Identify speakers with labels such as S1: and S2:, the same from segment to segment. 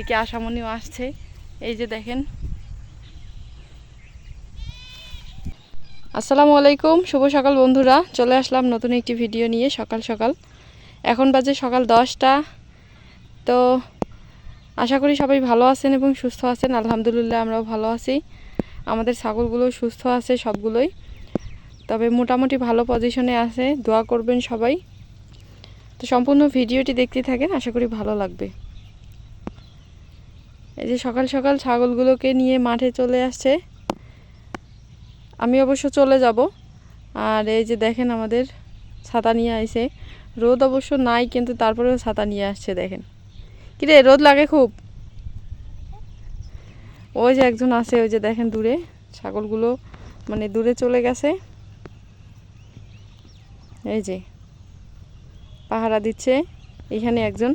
S1: এদিকে আশামণিও আসছে। এই যে দেখেন। আসসালামু আলাইকুম, শুভ সকাল বন্ধুরা। চলে আসলাম নতুন একটি ভিডিও নিয়ে সকাল সকাল। এখন বাজে সকাল দশটা। তো আশা করি সবাই ভালো আছেন এবং সুস্থ আছেন। আলহামদুলিল্লাহ আমরাও ভালো আছি। আমাদের ছাগলগুলো সুস্থ আছে সবগুলোই। তবে মোটামুটি ভালো পজিশনে আছে। দোয়া করবেন সবাই। তো সম্পূর্ণ ভিডিওটি দেখতে থাকেন, আশা করি ভালো লাগবে। এই যে সকাল সকাল ছাগলগুলোকে নিয়ে মাঠে চলে আসছে। আমি অবশ্য চলে যাব। আর এই যে দেখেন আমাদের ছাতা নিয়ে আইছে। রোদ অবশ্য নাই, কিন্তু তারপরেও ছাতা নিয়ে আসছে দেখেন। কিরে, রোদ লাগে খুব। ওই যে একজন আছে, ওই যে দেখেন দূরে, ছাগলগুলো মানে দূরে চলে গেছে। এই যে পাহারা দিচ্ছে। এখানে একজন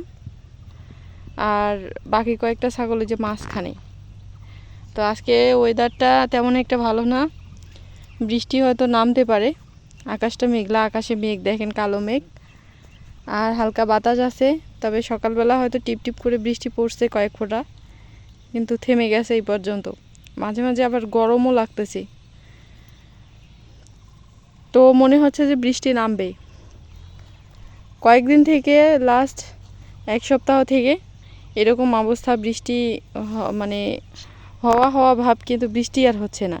S1: আর বাকি কয়েকটা ছাগল যে মাঝখানে। তো আজকে ওয়েদারটা তেমন একটা ভালো না। বৃষ্টি হয়তো নামতে পারে। আকাশটা মেঘলা, আকাশে মেঘ, দেখেন কালো মেঘ। আর হালকা বাতাস আছে, তবে সকালবেলা হয়তো টিপ টিপ করে বৃষ্টি পড়ছে কয়েক ফোঁটা, কিন্তু থেমে গেছে এই পর্যন্ত। মাঝে মাঝে আবার গরমও লাগতেছে। তো মনে হচ্ছে যে বৃষ্টি নামবে কয়েকদিন থেকে লাস্ট এক সপ্তাহ থেকে এরকম অবস্থা, বৃষ্টি মানে হওয়া হওয়া ভাব কিন্তু বৃষ্টি আর হচ্ছে না।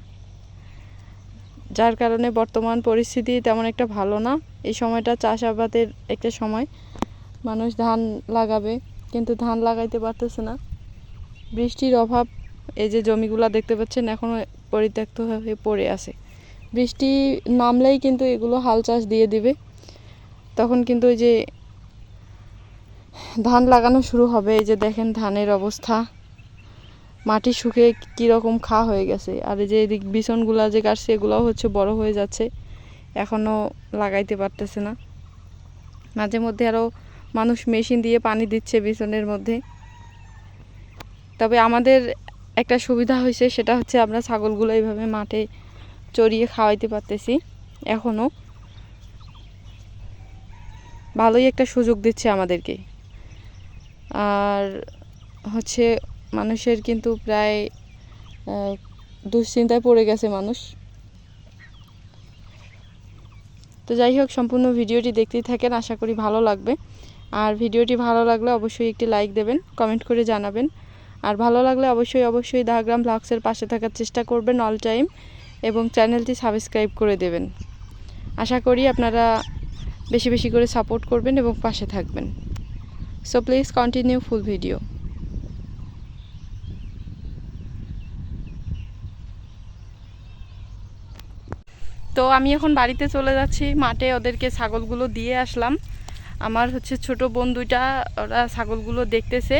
S1: যার কারণে বর্তমান পরিস্থিতি তেমন একটা ভালো না। এই সময়টা চাষাবাদের একটা সময়। মানুষ ধান লাগাবে, কিন্তু ধান লাগাইতে পারতেছে না। বৃষ্টির অভাব, এই যে জমিগুলা দেখতে পাচ্ছেন এখনও পরিত্যক্ত হয়ে পড়ে আছে। বৃষ্টি নামলেই কিন্তু এগুলো হাল চাষ দিয়ে দিবে। তখন কিন্তু ওই যে ধান লাগানো শুরু হবে, এই যে দেখেন ধানের অবস্থা। মাটি শুকিয়ে কীরকম খা হয়ে গেছে। আর এই যে এদিক বিছনগুলা যে কাটছে, এগুলোও হচ্ছে বড় হয়ে যাচ্ছে। এখনও লাগাইতে পারতেছে না। মাঝে মধ্যে আরও মানুষ মেশিন দিয়ে পানি দিচ্ছে বিছনের মধ্যে। তবে আমাদের একটা সুবিধা হয়েছে, সেটা হচ্ছে আমরা ছাগলগুলো এইভাবে মাঠে চড়িয়ে খাওয়াইতে পারতেছি এখনও ভালোই একটা সুযোগ দিচ্ছে আমাদেরকে। আর হচ্ছে মানুষের কিন্তু প্রায় দুশ্চিন্তায় পড়ে গেছে মানুষ। তো যাই হোক, সম্পূর্ণ ভিডিওটি দেখতেই থাকেন, আশা করি ভালো লাগবে। আর ভিডিওটি ভালো লাগলে অবশ্যই একটি লাইক দেবেন, কমেন্ট করে জানাবেন। আর ভালো লাগলে অবশ্যই অবশ্যই দাহগ্রাম ব্লগসের পাশে থাকার চেষ্টা করবেন অল টাইম এবং চ্যানেলটি সাবস্ক্রাইব করে দেবেন। আশা করি আপনারা বেশি বেশি করে সাপোর্ট করবেন এবং পাশে থাকবেন। So please continue full video তো আমি এখন বাড়িতে চলে যাচ্ছি। মাঠে ওদেরকে ছাগলগুলো দিয়ে আসলাম। আমার হচ্ছে ছোট বোন দুইটা, ওরা ছাগলগুলো দেখতেছে।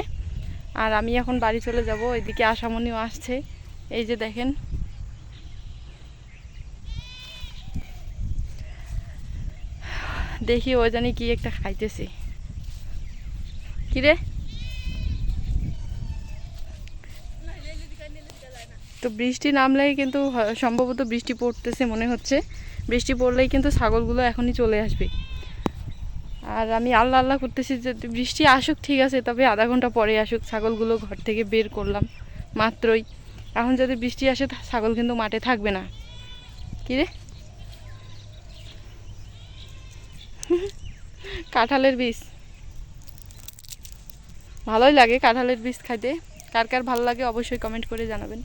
S1: আর আমি এখন বাড়ি চলে যাব। এদিকে আশামণিও আসছে। এই যে দেখেন। দেখি ও জানি কি একটা খাইতেছে। কিরে? তো বৃষ্টি নামলেই কিন্তু সম্ভবত বৃষ্টি পড়তেছে মনে হচ্ছে। বৃষ্টি পড়লেই কিন্তু ছাগলগুলো এখনই চলে আসবে। আর আমি আল্লাহ আল্লাহ করতেছি যে বৃষ্টি আসুক, ঠিক আছে, তবে আধা ঘণ্টা পরে আসুক, ছাগলগুলো ঘর থেকে বের করলাম, মাত্রই। এখন যদি বৃষ্টি আসে ছাগল কিন্তু মাঠে থাকবে না। কি রে কাঁঠালের বীজ। ভালোই লাগে কাঁঠালের বীজ খাইতে। কার কার ভালো লাগে অবশ্যই কমেন্ট করে জানাবেন।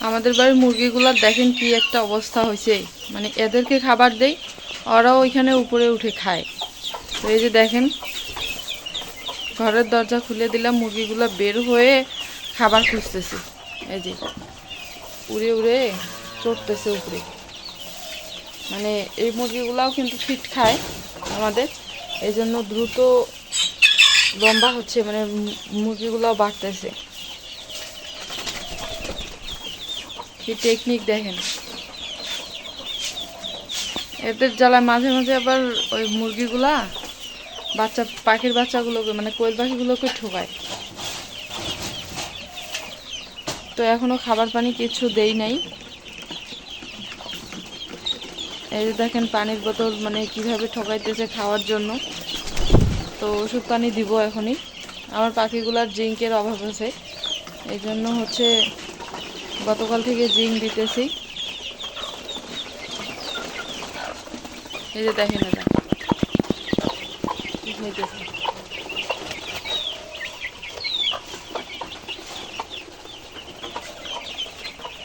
S1: আমাদের বাড়ির মুরগিগুলোর দেখেন কি একটা অবস্থা হয়েছে। মানে এদেরকে খাবার দেই, ওরাও ওইখানে উপরে উঠে খায়। তো এই যে দেখেন, ঘরের দরজা খুলে দিলাম, মুরগিগুলো বের হয়ে খাবার খুঁজতেছে। এই যে, উড়ে উড়ে চড়তেছে উপরে। মানে এই মুরগিগুলাও কিন্তু ফিট খায় আমাদের। এই জন্য দ্রুত লম্বা হচ্ছে মানে মু- মুরগিগুলো বাড়তেছে। কি টেকনিক দেখেন? এদের জ্বালায় মাঝে মাঝে আবার ওই মুরগিগুলা বাচ্চা, পাখির বাচ্চাগুলোকে মানে কোয়েল পাখিগুলোকে ঠোকায়। তো এখনও খাবার পানি কিছু দেই নাই। এই যে দেখেন পানির বোতল মানে কীভাবে ঠকাইতেছে খাওয়ার জন্য। তো ওষুধ পানি দিব এখনই। আমার পাখিগুলার জিঙ্কের অভাব আছে। এই জন্য হচ্ছে গতকাল থেকে জিং দিতেছি। এই যে দেখেন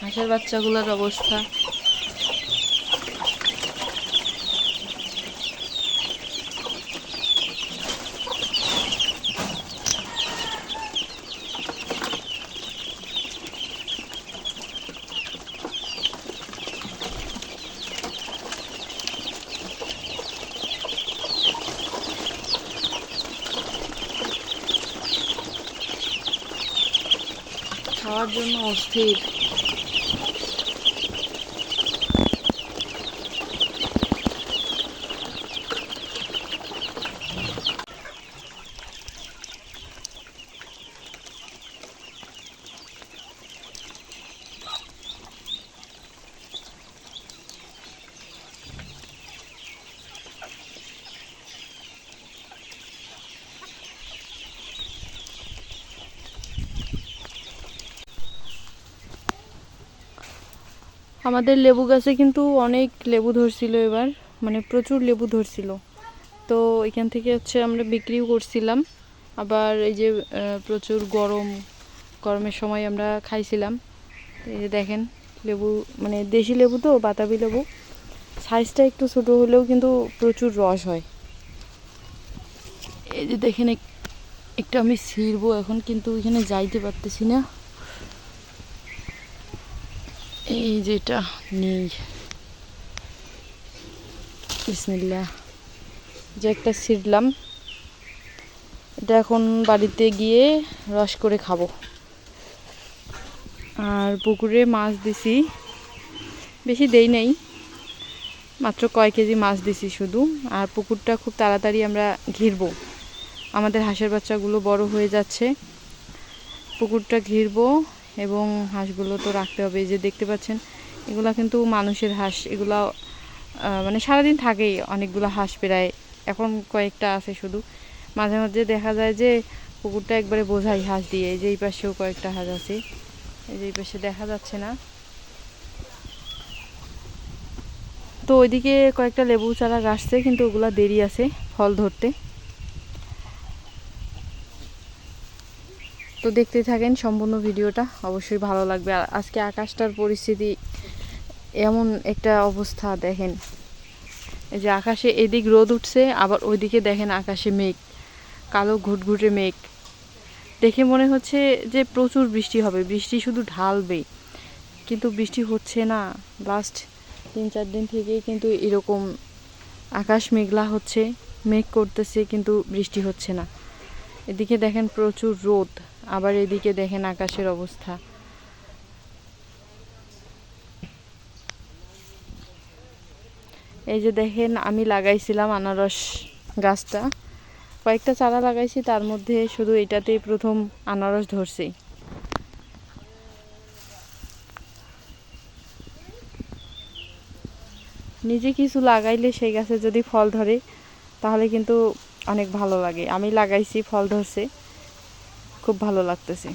S1: হাঁসের বাচ্চাগুলোর অবস্থা। খাওয়ার জন্য অস্থির। আমাদের লেবু গাছে কিন্তু অনেক লেবু ধরছিল এবার মানে প্রচুর লেবু ধরছিল। তো এখান থেকে হচ্ছে আমরা বিক্রিও করছিলাম। আবার এই যে প্রচুর গরম, গরমের সময় আমরা খাইছিলাম। এই যে দেখেন, লেবু মানে দেশি লেবু তো, বাতাবি লেবু। সাইজটা একটু ছোট হলেও কিন্তু প্রচুর রস হয়। এই যে দেখেন, এক- একটু আমি ছিঁড়বো এখন, কিন্তু এখানে যাইতে পারতেছি না। এই যেটা নেই। বিসমিল্লা যে একটা ছিঁড়লাম। এটা এখন বাড়িতে গিয়ে রস করে খাব। আর পুকুরে মাছ দিছি। বেশি দেই নাই। মাত্র কয় কেজি মাছ দিছি শুধু। আর পুকুরটা খুব তাড়াতাড়ি আমরা ঘিরবো। আমাদের হাঁসের বাচ্চাগুলো বড় হয়ে যাচ্ছে। পুকুরটা ঘিরবো। এবং হাঁসগুলো তো রাখতে হবে। এই যে দেখতে পাচ্ছেন, এগুলা কিন্তু মানুষের হাঁস। এগুলা মানে সারাদিন থাকেই অনেকগুলো হাঁস প্রায়। এখন কয়েকটা আছে শুধু। মাঝে মাঝে দেখা যায় যে পুকুরটা একবারে বোঝাই হাঁস দিয়ে। এই যে এই পাশেও কয়েকটা হাঁস আছে। এই যে এই পাশে দেখা যাচ্ছে না। তো ওইদিকে কয়েকটা লেবু চারা গাছছে, কিন্তু ওগুলা দেরি আছে ফল ধরতে। তো দেখতে থাকেন, সম্পূর্ণ ভিডিওটা অবশ্যই ভালো লাগবে। আর আজকে আকাশটার পরিস্থিতি এমন একটা অবস্থা, দেখেন। এই যে আকাশে এদিক রোদ উঠছে, আবার ওইদিকে দেখেন আকাশে মেঘ, কালো ঘুটঘুটে মেঘ। দেখে মনে হচ্ছে যে প্রচুর বৃষ্টি হবে, বৃষ্টি শুধু ঢালবে কিন্তু বৃষ্টি হচ্ছে না লাস্ট তিন চার দিন থেকেই কিন্তু এরকম আকাশ মেঘলা হচ্ছে, মেঘ করতেছে, কিন্তু বৃষ্টি হচ্ছে না। এদিকে দেখেন প্রচুর রোদ। আবার এদিকে দেখেন আকাশের অবস্থা। এই যে দেখেন, আমি লাগাইছিলাম আনারস গাছটা। কয়েকটা চারা লাগাইছি, তার মধ্যে শুধু এটাতেই প্রথম আনারস ধরছে। নিজে কিছু লাগাইলে সেই গাছে যদি ফল ধরে, তাহলে কিন্তু অনেক ভালো লাগে। আমি লাগাইছি, ফল ধরছে। খুব ভালো লাগতেছে।